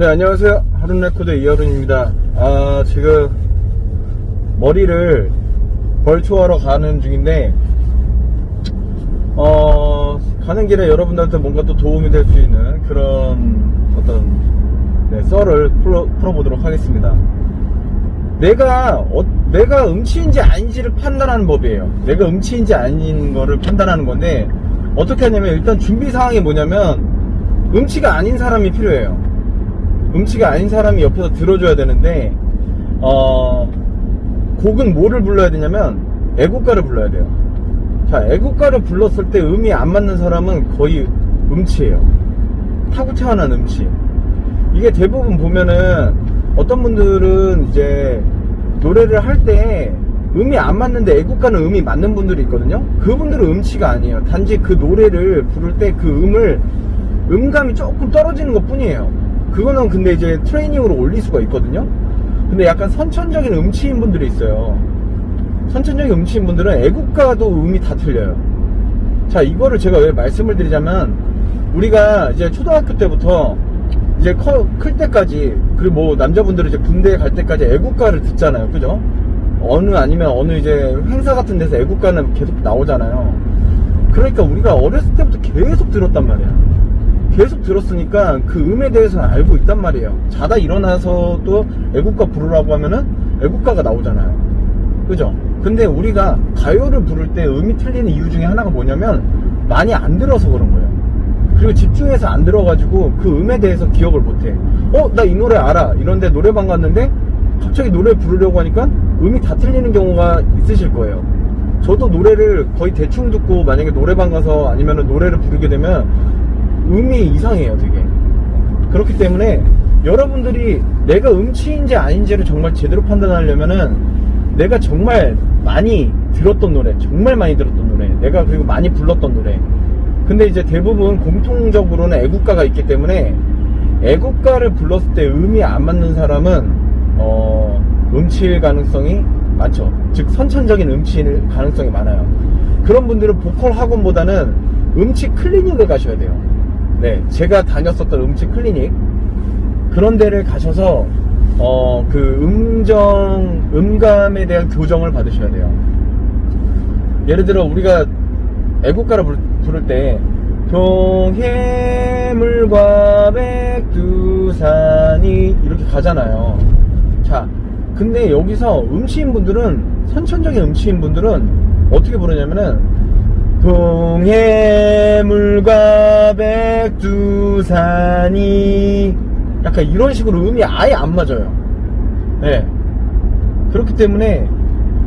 네, 안녕하세요. 하룬레코드 이하룬입니다. 아, 지금 머리를 벌초하러 가는 중인데, 어, 가는 길에 여러분들한테 뭔가 또 도움이 될 수 있는 그런 어떤, 네, 썰을 풀어, 풀어보도록 하겠습니다. 내가, 어, 내가 음치인지 아닌지를 판단하는 법이에요. 내가 음치인지 아닌 거를 판단하는 건데, 어떻게 하냐면 일단 준비 사항이 뭐냐면, 음치가 아닌 사람이 필요해요. 음치가 아닌 사람이 옆에서 들어줘야 되는데 어 곡은 뭐를 불러야 되냐면 애국가를 불러야 돼요. 자 애국가를 불렀을 때 음이 안 맞는 사람은 거의 음치예요. 태어난 음치. 이게 대부분 보면은 어떤 분들은 이제 노래를 할 때 음이 안 맞는데 애국가는 음이 맞는 분들이 있거든요. 그분들은 음치가 아니에요. 단지 그 노래를 부를 때 그 음을 음감이 조금 떨어지는 것 뿐이에요 그거는 근데 이제 트레이닝으로 올릴 수가 있거든요. 근데 약간 선천적인 음치인 분들이 있어요. 선천적인 음치인 분들은 애국가도 음이 다 틀려요. 자, 이거를 제가 왜 말씀을 드리자면, 우리가 이제 초등학교 때부터 이제 커, 클 때까지, 그리고 뭐 남자분들은 이제 군대에 갈 때까지 애국가를 듣잖아요. 그죠? 어느 아니면 어느 이제 행사 같은 데서 애국가는 계속 나오잖아요. 그러니까 우리가 어렸을 때부터 계속 들었단 말이야. 계속 들었으니까 그 음에 대해서는 알고 있단 말이에요. 자다 일어나서 또 애국가 부르라고 하면은 애국가가 나오잖아요. 그죠? 근데 우리가 가요를 부를 때 음이 틀리는 이유 중에 하나가 뭐냐면 많이 안 들어서 그런 거예요. 그리고 집중해서 안 들어가지고 그 음에 대해서 기억을 못해. 어, 나 이 노래 알아. 이런데 노래방 갔는데 갑자기 노래 부르려고 하니까 음이 다 틀리는 경우가 있으실 거예요. 저도 노래를 거의 대충 듣고 만약에 노래방 가서 아니면 노래를 부르게 되면 음이 이상해요, 되게. 그렇기 때문에 여러분들이 내가 음치인지 아닌지를 정말 제대로 판단하려면은 내가 정말 많이 들었던 노래, 정말 많이 들었던 노래, 내가 그리고 많이 불렀던 노래. 근데 이제 대부분 공통적으로는 애국가가 있기 때문에 애국가를 불렀을 때 음이 안 맞는 사람은 어, 음치일 가능성이 많죠. 즉 선천적인 음치일 가능성이 많아요. 그런 분들은 보컬 학원보다는 음치 클리닉을 가셔야 돼요. 네, 제가 다녔었던 음치 클리닉 그런 데를 가셔서 어, 그 음정 음감에 대한 교정을 받으셔야 돼요. 예를 들어 우리가 애국가를 부를, 부를 때 동해물과 백두산이 이렇게 가잖아요. 자, 근데 여기서 음치인 분들은 선천적인 음치인 분들은 어떻게 부르냐면은 동해물과 백두산이 약간 이런 식으로 음이 아예 안 맞아요. 네. 그렇기 때문에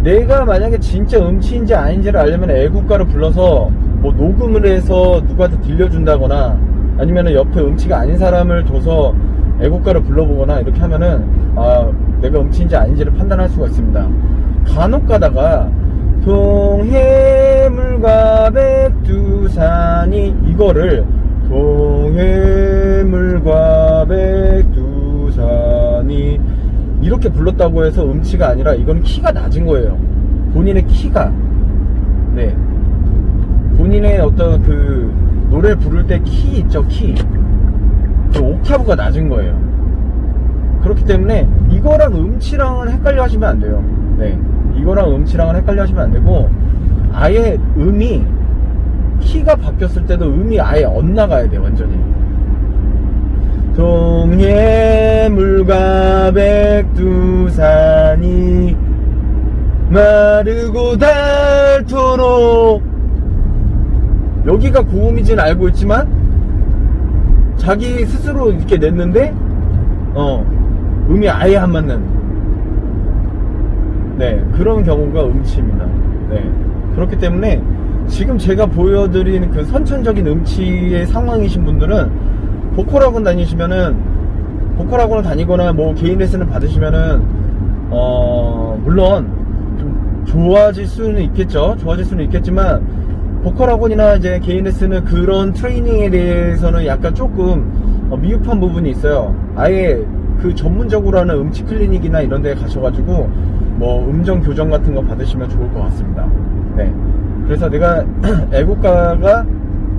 내가 만약에 진짜 음치인지 아닌지를 알려면 애국가를 불러서 뭐 녹음을 해서 누구한테 들려준다거나 아니면 옆에 음치가 아닌 사람을 둬서 애국가를 불러보거나 이렇게 하면은 아 내가 음치인지 아닌지를 판단할 수가 있습니다. 간혹 가다가 동해 물과 백두산이 이거를 동해물과 백두산이 이렇게 불렀다고 해서 음치가 아니라 이건 키가 낮은 거예요. 본인의 키가 네 본인의 어떤 그 노래 부를 때 키 있죠 키. 그 옥타브가 낮은 거예요. 그렇기 때문에 이거랑 음치랑은 헷갈려 하시면 안 돼요. 네. 이거랑 음치랑은 헷갈려 하시면 안 되고 아예 음이 키가 바뀌었을 때도 음이 아예 엇나가야 돼 완전히 동해물과 백두산이 마르고 닳도록 여기가 고음이진 알고 있지만 자기 스스로 이렇게 냈는데 어 음이 아예 안 맞는 네, 그런 경우가 음치입니다. 네. 그렇기 때문에 지금 제가 보여드리는 그 선천적인 음치의 상황이신 분들은 보컬학원 다니시면은 보컬학원을 다니거나 뭐 개인 레슨을 받으시면은 어 물론 좀 좋아질 수는 있겠죠. 좋아질 수는 있겠지만 보컬학원이나 이제 개인 레슨은 그런 트레이닝에 대해서는 약간 조금 어, 미흡한 부분이 있어요. 아예 그 전문적으로 하는 음치 클리닉이나 이런 데 가셔가지고 뭐 음정 교정 같은 거 받으시면 좋을 것 같습니다. 네. 그래서 내가 애국가가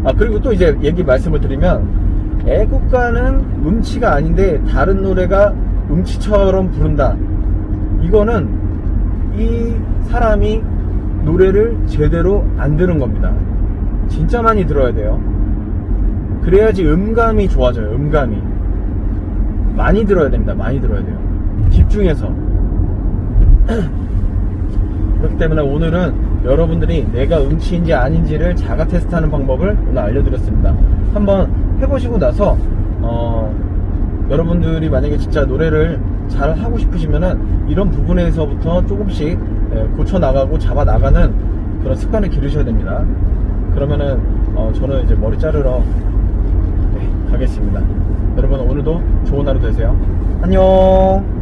아 그리고 또 이제 얘기 말씀을 드리면 애국가는 음치가 아닌데 다른 노래가 음치처럼 부른다. 이거는 이 사람이 노래를 제대로 안 들은 겁니다. 진짜 많이 들어야 돼요. 그래야지 음감이 좋아져요. 음감이 많이 들어야 됩니다. 많이 들어야 돼요. 집중해서. 그렇기 때문에 오늘은 여러분들이 내가 음치인지 아닌지를 자가 테스트하는 방법을 오늘 알려드렸습니다. 한번 해보시고 나서 어, 여러분들이 만약에 진짜 노래를 잘 하고 싶으시면은 이런 부분에서부터 조금씩 예, 고쳐 나가고 잡아 나가는 그런 습관을 기르셔야 됩니다. 그러면은 어, 저는 이제 머리 자르러 네, 가겠습니다. 여러분 오늘도 좋은 하루 되세요. 안녕.